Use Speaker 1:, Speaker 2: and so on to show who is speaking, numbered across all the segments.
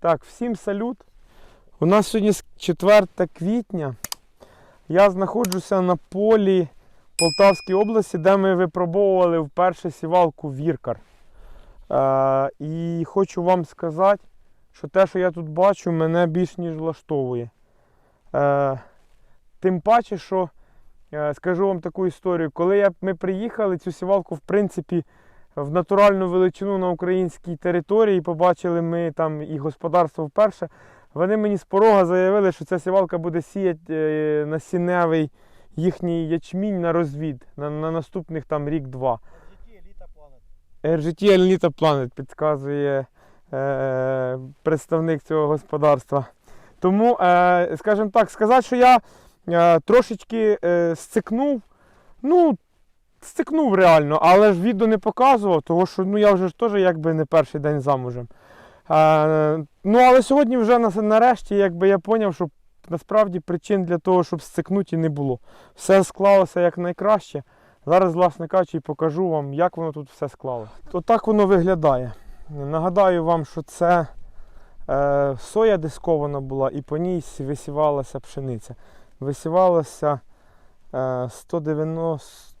Speaker 1: Так, всім салют. У нас сьогодні 4 квітня. Я знаходжуся на полі Полтавській області, де ми випробовували вперше сівалку Віркар. Е, і хочу вам сказати, що те, що я тут бачу, мене більш ніж влаштовує. Е, тим паче, що е, скажу вам таку історію. Коли я, ми приїхали, цю сівалку, в принципі, в натуральну величину на українській території, побачили ми там і господарство вперше. Вони мені з порога заявили, що ця сівалка буде сіяти е, насінневий їхній ячмінь на розвід на, на наступних там рік-два. RGT Elite Planet підказує е, представник цього господарства. Тому, е, скажімо так, сказати, що я е, трошечки е, сцикнув, ну, сцикнув реально, але ж відео не показував, тому що ну, я вже теж якби не перший день замужем. Е, ну, але сьогодні вже нарешті якби я зрозумів, що насправді причин для того, щоб сцикнути, не було. Все склалося як найкраще. Зараз, власне кажучи, покажу вам, як воно тут все склалося. Отак воно виглядає. Нагадаю вам, що це е, соя дискована була і по ній висівалася пшениця. Висівалося е, 190, 100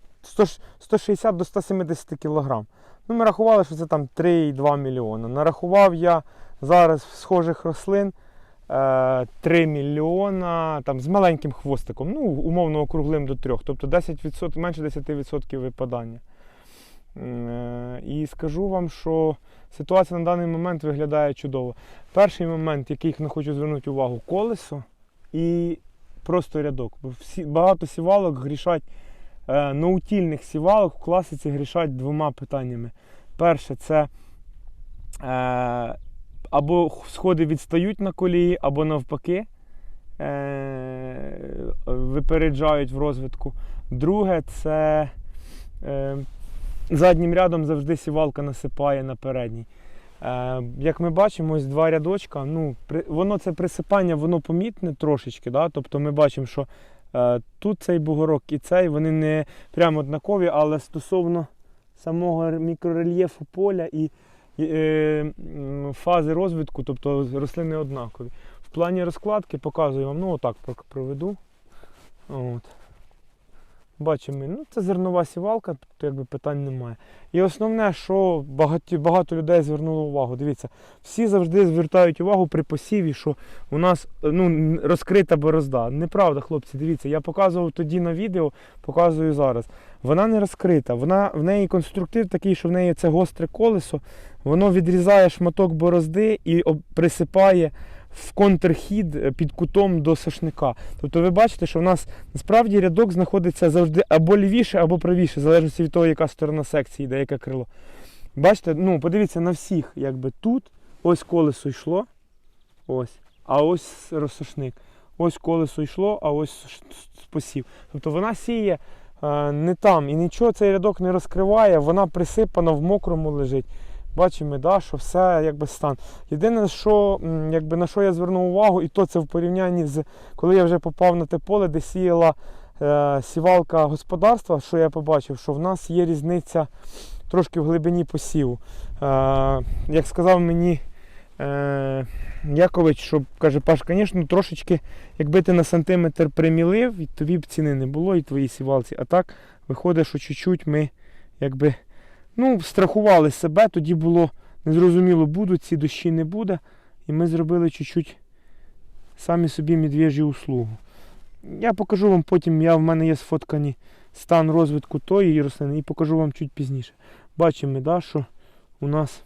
Speaker 1: 160 до 170 кг. Ну, ми рахували, що це там 3,2 мільйона. Нарахував я зараз в схожих рослин е, 3 мільйона там, з маленьким хвостиком, ну, умовно округлим до 3, тобто 10%, менше 10% випадання. Е, І скажу вам, що ситуація на даний момент виглядає чудово. Перший момент, який я хочу звернути увагу, колесо і просто рядок. Всі, багато сівалок грішать, е, наутільних сівалок в класиці грішать двома питаннями. Перше, це е, або сходи відстають на колії, або навпаки е, випереджають в розвитку. Друге, це заднім рядом завжди сівалка насипає на передній. Як ми бачимо, ось два рядочка. Ну, воно це присипання, воно помітне трошечки. Да? Тобто ми бачимо, що тут цей бугорок і цей, вони не прямо однакові, але стосовно самого мікрорельєфу поля і і, е, фази розвитку, тобто рослини однакові. В плані розкладки показую вам, ну отак проведу. От. Бачимо, ну це зернова сівалка, тут якби питань немає. І основне, що багато, багато людей звернуло увагу. Дивіться, всі завжди звертають увагу при посіві, що у нас ну, розкрита борозда. Неправда, хлопці, дивіться, я показував тоді на відео, показую зараз. Вона не розкрита, вона, в неї конструктив такий, що в неї це гостре колесо, воно відрізає шматок борозди і присипає в контрхід е, під кутом до сошника. Тобто ви бачите, що в нас насправді рядок знаходиться завжди або лівіше, або правіше, в залежності від того, яка сторона секції, йде, яке крило. Бачите, ну подивіться на всіх, якби тут ось колесо йшло, ось, а ось розсошник. Ось колесо йшло, а ось посів. Тобто вона сіє е, не там і нічого цей рядок не розкриває, вона присипана в мокрому лежить. Бачимо, да, що все якби стан. Єдине, що, якби, на що я звернув увагу, і то це в порівнянні з коли я вже попав на те поле, де сіяла е, сівалка господарства, що я побачив, що в нас є різниця трошки в глибині посіву. Е, як сказав мені е, Якович, що каже, Паш, звісно, трошечки, якби ти на сантиметр примілив, тобі б ціни не було, і твоїй сівалці. А так виходить, що чуть-чуть ми якби, ну, страхували себе, тоді було незрозуміло, будуть ці дощі не буде. І ми зробили чуть-чуть самі собі медвежю услугу. Я покажу вам потім, я, в мене є сфоткані стан розвитку тої рослини і покажу вам чуть пізніше. Бачимо, да, що у нас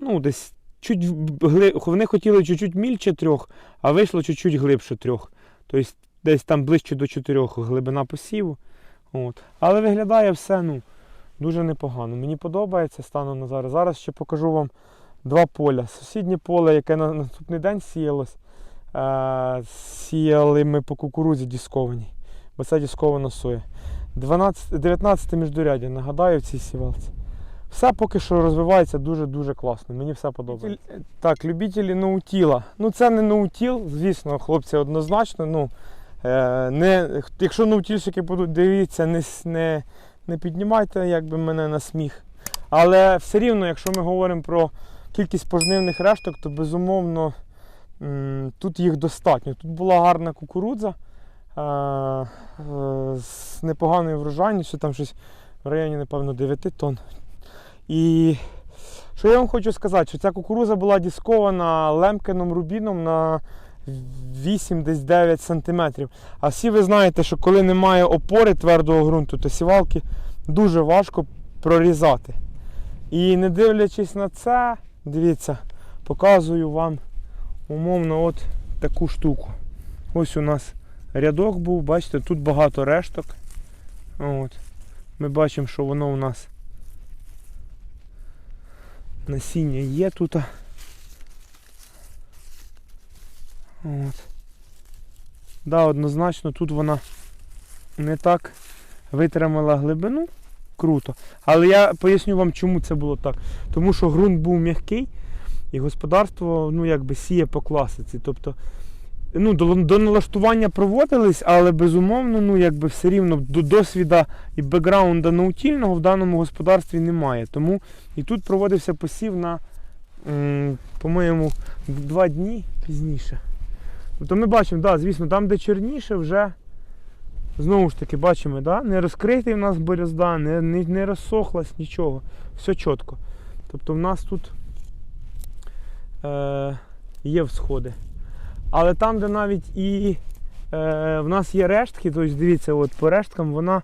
Speaker 1: ну, десь чуть гли... вони хотіли чуть-чуть мільче трьох, а вийшло чуть-чуть глибше трьох. Тобто десь там ближче до чотирьох глибина посіву. От. Але виглядає все ну, дуже непогано. Мені подобається станом на зараз. Зараз ще покажу вам два поля. Сусіднє поле, яке на наступний день сіялось. Е, сіяли ми по кукурудзі діскованій, бо це діскована соя. 12, 19 міждуряддя, нагадаю, в цій сівалці. Все поки що розвивається дуже-дуже класно. Мені все подобається. Так, любителі ноутіла. Ну це не ноутіл, звісно, хлопці, однозначно. Ну, не, якщо ноутільщики будуть дивитися, не, не, не піднімайте якби, мене на сміх. Але все рівно, якщо ми говоримо про кількість пожнивних решток, то безумовно тут їх достатньо. Тут була гарна кукурудза е, е, з непоганою врожайністю, там щось в районі, напевно, 9 тонн. І що я вам хочу сказати, що ця кукурудза була діскована лемкеном рубіном на 8 десь 9 сантиметрів. А всі ви знаєте, що коли немає опори твердого ґрунту, то сівалки дуже важко прорізати. І не дивлячись на це, дивіться, показую вам умовно от таку штуку. Ось у нас рядок був, бачите, тут багато решток. От. Ми бачимо, що воно у нас насіння є тут. От. Да, однозначно тут вона не так витримала глибину. Круто. Але я поясню вам, чому це було так. Тому що ґрунт був м'який, і господарство ну, якби сіє по класиці. Тобто, ну, до, до налаштування проводились, але безумовно, ну, якби все рівно до досвіда і бекграунда наутільного в даному господарстві немає. Тому і тут проводився посів на, по-моєму, два дні пізніше. Тобто ми бачимо, да, звісно, там, де чорніше, вже знову ж таки бачимо, да, не розкритий в нас борозда, не, не, не розсохлась, нічого. Все чітко. Тобто в нас тут е, є всходи. Але там, де навіть і е, в нас є рештки, тобто дивіться, от по решткам вона,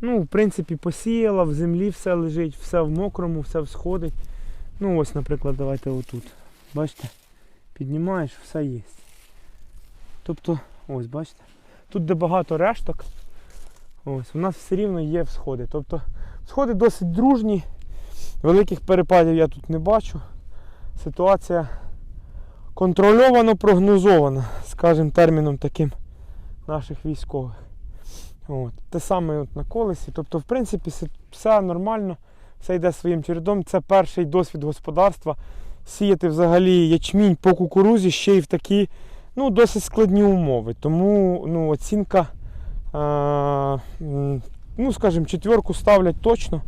Speaker 1: ну, в принципі, посіяла, в землі все лежить, все в мокрому, все всходить. Ну, ось, наприклад, давайте отут. Бачите? Піднімаєш, все є. Тобто, ось, бачите? Тут, де багато решток, ось, у нас все рівно є всходи. Тобто, всходи досить дружні, великих перепадів я тут не бачу. Ситуація контрольовано прогнозована, скажімо, терміном таким наших військових. От. Те саме от на колесі. Тобто, в принципі, все нормально, все йде своїм чередом. Це перший досвід господарства. Сіяти взагалі ячмінь по кукурузі ще й в такі ну, досить складні умови. Тому ну, оцінка, е, ну, скажімо, четверку ставлять точно.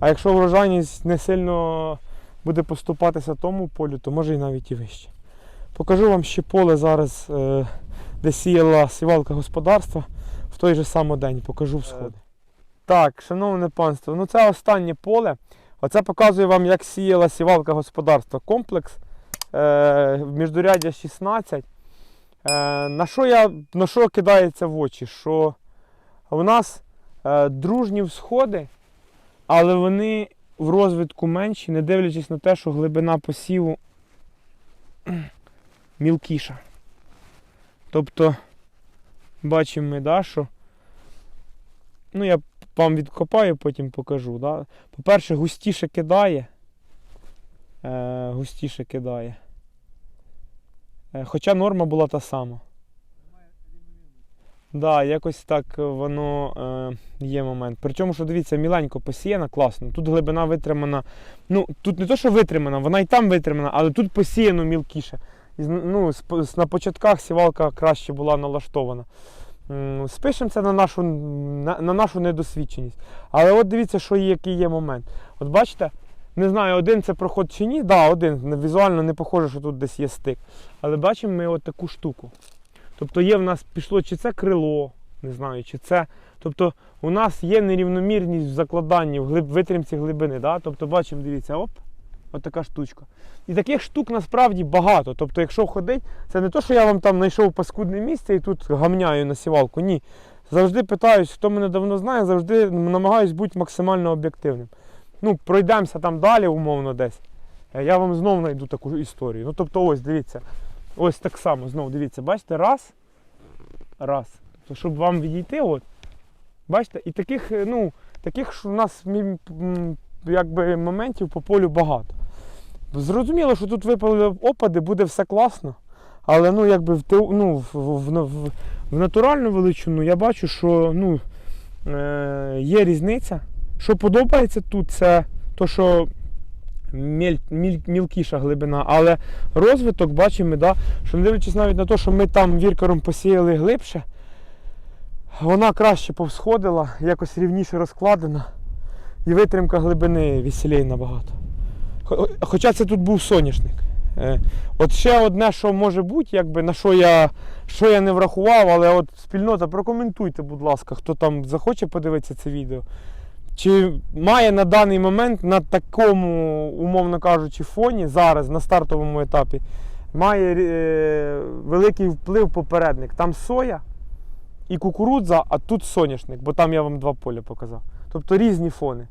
Speaker 1: А якщо врожайність не сильно буде поступатися тому полю, то може і навіть і вище. Покажу вам ще поле зараз, е, де сіяла сівалка господарства в той же самий день. Покажу всходи. Так, шановне панство, ну це останнє поле. Оце показує вам, як сіяла сівалка господарства. Комплекс е, міждуряддя 16. Е, на, що я, на що кидається в очі? Що в нас е, дружні всходи, але вони в розвитку менші, не дивлячись на те, що глибина посіву мілкіша. Тобто, бачимо ми, да, що. Ну, я вам відкопаю, потім покажу. Да? По-перше, густіше кидає. Е, густіше кидає. Е, хоча норма була та сама. Да, якось так воно е, є момент. Причому, що дивіться, міленько посіяна, класно. Тут глибина витримана. Ну, тут не то, що витримана, вона і там витримана, але тут посіяно мілкіше. Ну, на початках сівалка краще була налаштована. Спишемо це на нашу, на, на нашу недосвідченість. Але от дивіться, що є, який є момент. От бачите, не знаю, один це проход чи ні. Да, один. Візуально не похоже, що тут десь є стик. Але бачимо ми от таку штуку. Тобто є в нас пішло чи це крило, не знаю, чи це. Тобто у нас є нерівномірність в закладанні, в глиб, витримці глибини. Да? Тобто бачимо, дивіться, оп, от така штучка. І таких штук насправді багато. Тобто, якщо ходить, це не то, що я вам там знайшов паскудне місце і тут гамняю на сівалку. Ні. Завжди питаюсь, хто мене давно знає, завжди намагаюсь бути максимально об'єктивним. Ну, пройдемося там далі, умовно десь. е, Я вам знову знайду таку історію. Ну, тобто, ось, дивіться. Ось так само, знову дивіться, бачите, раз. Раз. То щоб вам відійти, от. Бачите, і таких, е, ну, таких у нас якби, моментів по полю багато. Зрозуміло, що тут випали опади, буде все класно. Але ну, якби в, ну, в, в, в натуральну величину я бачу, що ну, е, є різниця. Що подобається тут, це то, що міль, міль, мілкіша глибина, але розвиток бачимо, да, що не дивлячись навіть на те, що ми там віркером посіяли глибше, вона краще повсходила, якось рівніше розкладена, і витримка глибини веселій набагато. Хоча це тут був соняшник. Е, От ще одне, що може бути, якби, на що я, що я не врахував, але от спільнота, прокоментуйте, будь ласка, хто там захоче подивитися це відео. Чи має на даний момент на такому, умовно кажучи, фоні зараз на стартовому етапі має е, великий вплив попередник. Там соя і кукурудза, а тут соняшник, бо там я вам два поля показав. Тобто різні фони.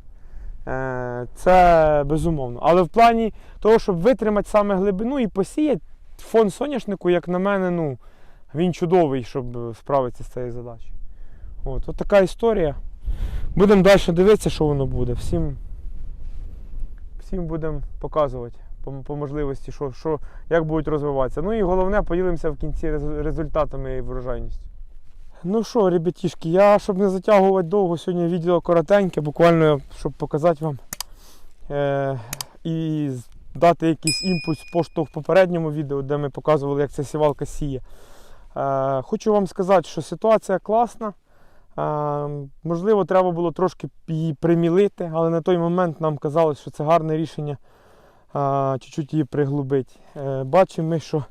Speaker 1: Е, це безумовно. Але в плані того, щоб витримати саме глибину і посіяти, фон соняшнику, як на мене, ну, він чудовий, щоб справитися з цією задачею. От, от така історія. Будемо далі дивитися, що воно буде. Всім, всім будемо показувати по, по можливості, що, що, як будуть розвиватися. Ну і головне, поділимося в кінці результатами і врожайністю. Ну що, ребятішки, я, щоб не затягувати довго, сьогодні відео коротеньке, буквально, щоб показати вам е, і дати якийсь імпульс поштовх в попередньому відео, де ми показували, як ця сівалка сіє. Е, хочу вам сказати, що ситуація класна. Можливо, треба було трошки її примілити, але на той момент нам казали, що це гарне рішення чуть-чуть її приглубити. Е, бачимо ми, що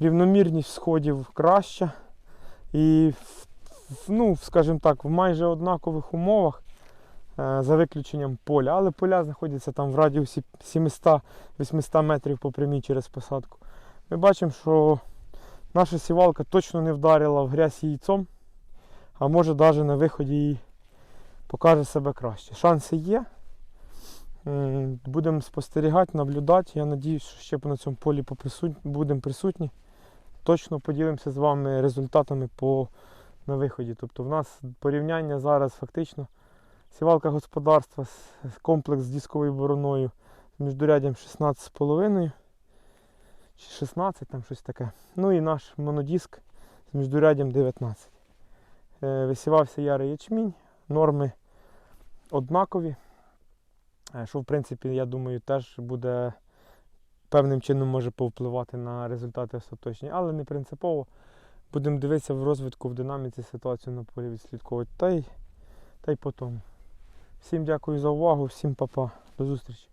Speaker 1: рівномірність сходів краща. І ну, скажімо так, в майже однакових умовах, е, за виключенням поля. Але поля знаходяться там в радіусі 700-800 метрів по прямій через посадку. Ми бачимо, що наша сівалка точно не вдарила в грязь яйцом, а може навіть на виході і покаже себе краще. Шанси є. Будемо спостерігати, наблюдати. Я сподіваюся, що ще на цьому полі будемо присутні. Точно поділимося з вами результатами по на виході. Тобто в нас порівняння зараз фактично сівалка господарства, комплекс з дисковою бороною з міждуряддям 16,5 чи 16, там щось таке. Ну і наш монодиск з міждуряддям 19. Е, Висівався ярий ячмінь, норми однакові. е, Що в принципі, я думаю, теж буде певним чином може повпливати на результати остаточні, але не принципово. Будемо дивитися в розвитку, в динаміці ситуацію на полі відслідковувати. Та й, та й по тому. Всім дякую за увагу, всім па-па. До зустрічі.